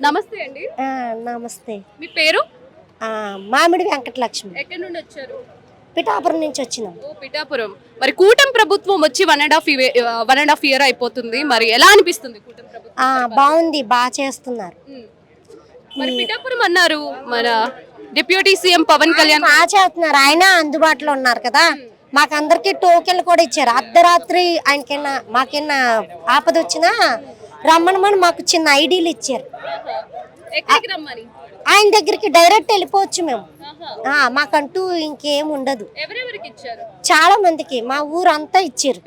నమస్తే అండి. నమస్తే. మీ పేరు? మామిడి వెంకటలక్ష్మి. ఎక్కడి నుండి వచ్చారు? పిఠాపురం నుంచి వచ్చినాం. ఓ పిఠాపురం. మరి కూటమి ప్రభుత్వం వచ్చి one and half one and half year అయిపోతుంది. మరి ఎలా అనిపిస్తుంది కూటమి ప్రభుత్వం ఆ, బాగుంది బాగా చేస్తున్నారు. మరి పిఠాపురం అన్నారు మన డిప్యూటీ సీఎం పవన్ కళ్యాణ్ బాగా చేస్తున్నారు. ఆయన అందుబాటులో ఉన్నారు కదా. మాకందరికి టోకెన్లు కూడా ఇచ్చారు. అర్ధరాత్రి ఆయనకైనా మాకైనా ఆపద వచ్చినా రమ్మనమని మాకు చిన్న ఐడీలు ఇచ్చారు. ఆయన దగ్గరికి డైరెక్ట్ వెళ్ళిపోవచ్చు మేము. మాకంటూ ఇంకేం ఉండదు. చాలా మందికి. మా ఊరంతా ఇచ్చారు.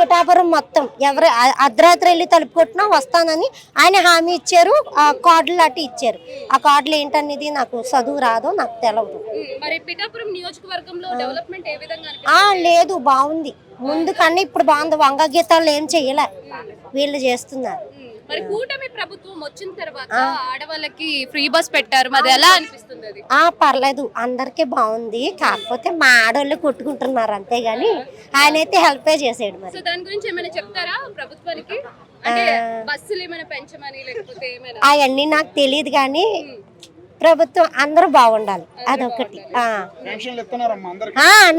పిఠాపురం మొత్తం. ఎవరు అర్ధరాత్రి వెళ్ళి తలుపు కొట్టినా వస్తానని ఆయన హామీ ఇచ్చారు. ఆ కార్డులు అటు ఇచ్చారు. ఆ కార్డులు ఏంటనేది నాకు చదువు రాదు నాకు ఆ. లేదు బాగుంది. ముందు కన్నా ఇప్పుడు బాగుంది. వంగ గీతాలు ఏం చెయ్యలే. వీళ్ళు చేస్తున్నారు. మరి కూటమి ప్రభుత్వం వచ్చిన తర్వాత ఆడవాళ్ళకి ఫ్రీ బస్ పెట్టారు. మరి ఎలా అనిపిస్తుంది అది? ఆ పర్లేదు. అందరికీ బాగుంది. కాకపోతే మా ఆడవాళ్ళు కొట్టుకుంటున్నారు అంతేగాని ఆయన అయితే హెల్పే చేసాడు మరి. సో దాని గురించి ఏమైనా చెప్తారా ప్రభుత్వానికి? అంటే బస్సులు ఏమైనా పెంచమని లేకపోతే ఏమైనా? అవన్నీ నాకు తెలియదు కానీ ప్రభుత్వం అందరూ బాగుండాలి. అదొకటి.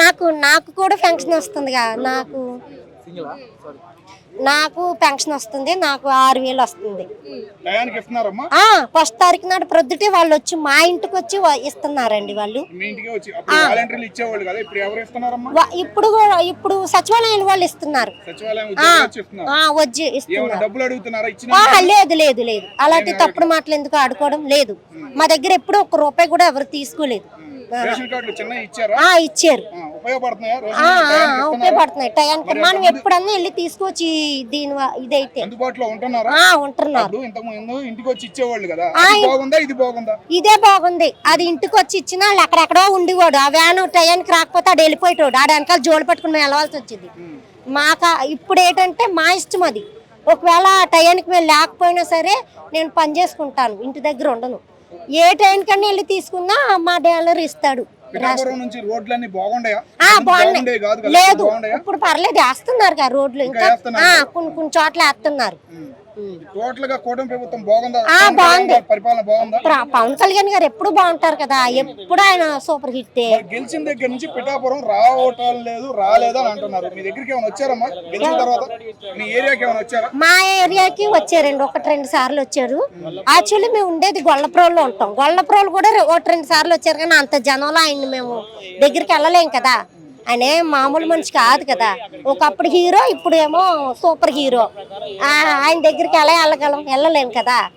నాకు నాకు కూడా పెన్షన్ వస్తుందిగా. నాకు నాకు పెన్షన్ వస్తుంది నాకు ఆరు వేలు వస్తుంది. ఫస్ట్ తారీఖు నాడు ప్రొద్దుటే వాళ్ళు వచ్చి మా ఇంటికి వచ్చి ఇస్తున్నారండి వాళ్ళు. మీ ఇంటికి వచ్చి అప్పుడు వాలంటీర్లు ఇచ్చేవాళ్ళు కదా ఇప్పుడు ఇప్పుడు కూడా ఇప్పుడు సచివాలయం వాళ్ళు ఇస్తున్నారు. వచ్చి లేదు లేదు లేదు. అలాంటి తప్పుడు మాటలు ఎందుకు ఆడుకోవడం లేదు. మా దగ్గర ఎప్పుడు ఒక్క రూపాయి కూడా ఎవరు తీసుకోలేదు. రేషన్ కార్డులు చిన్న ఇచ్చారా? ఆ ఇచ్చారు. ఆ, ఉపయోగపడుతున్నాయా? టయానికి మనం ఎప్పుడన్నా వెళ్ళి తీసుకొచ్చి దీని ఇదైతే. అందుబాటులో ఉంటున్నారా? ఇంటికి వచ్చి ఇచ్చేవాళ్ళు కదా. అది బాగుందా? ఇది బాగుందా? ఇదే బాగుంది. అది ఇంటికి వచ్చి ఇచ్చినా వాళ్ళు ఎక్కడెక్కడో ఉండేవాడు. ఆ వ్యాన్ టయానికి రాకపోతే ఆడు వెళ్ళిపోయేటోడు. ఆడ వెనకాల జోలు పట్టుకుని మేము వెళ్ళవలసి వచ్చింది. మాకు ఇప్పుడు ఏంటంటే మా ఇష్టం అది. ఒకవేళ ఆ టయానికి మేము లేకపోయినా సరే నేను పని చేసుకుంటాను. ఇంటి దగ్గర ఉండను. ఏ టైంకన్నా వెళ్ళి తీసుకున్నా మా డీలర్ ఇస్తాడు. పిఠాపురం నుంచి రోడ్లన్నీ బాగుండయా? బాగున్నాయి. లేదు. ఇప్పుడు పర్లేదు వేస్తున్నారు రోడ్లు. ఇంకా కొన్ని కొన్ని చోట్ల వేస్తున్నారు. టోటల్గా కూటమి ప్రభుత్వం బాగుందా? ఆ, పవన్ కళ్యాణ్ బాగుంది. గారి పరిపాలన బాగుందా? ప్ర- పవన్ కళ్యాణ్ గారు ఎప్పుడు బాగుంటారు కదా ఎప్పుడు ఆయన సూపర్ హిట్ గెలిచిన దగ్గర నుంచి పిఠాపురం రావటం లేదు రాలేదు అని అంటున్నారు. మీ దగ్గరికి ఏమైనా వచ్చారమ్మా? గెలిచిన తర్వాత మీ ఏరియాకి ఏమైనా వచ్చారా? మా ఏరియాకి వచ్చారండి. ఒకటి రెండు సార్లు వచ్చారు. యాక్చువల్లీ మేము ఉండేది గొల్లప్రోల్లో ఉంటాం. గొల్లప్రోలు కూడా ఒకటి రెండు సార్లు వచ్చారు కానీ అంత జనంలో ఆయన్ని మేము దగ్గరికి వెళ్ళలేం కదా. అనే మామూలు మనిషి కాదు కదా. ఒకప్పుడు హీరో ఇప్పుడేమో సూపర్ హీరో. ఆయన దగ్గరికి ఎలా వెళ్ళగలం? వెళ్ళలేము కదా.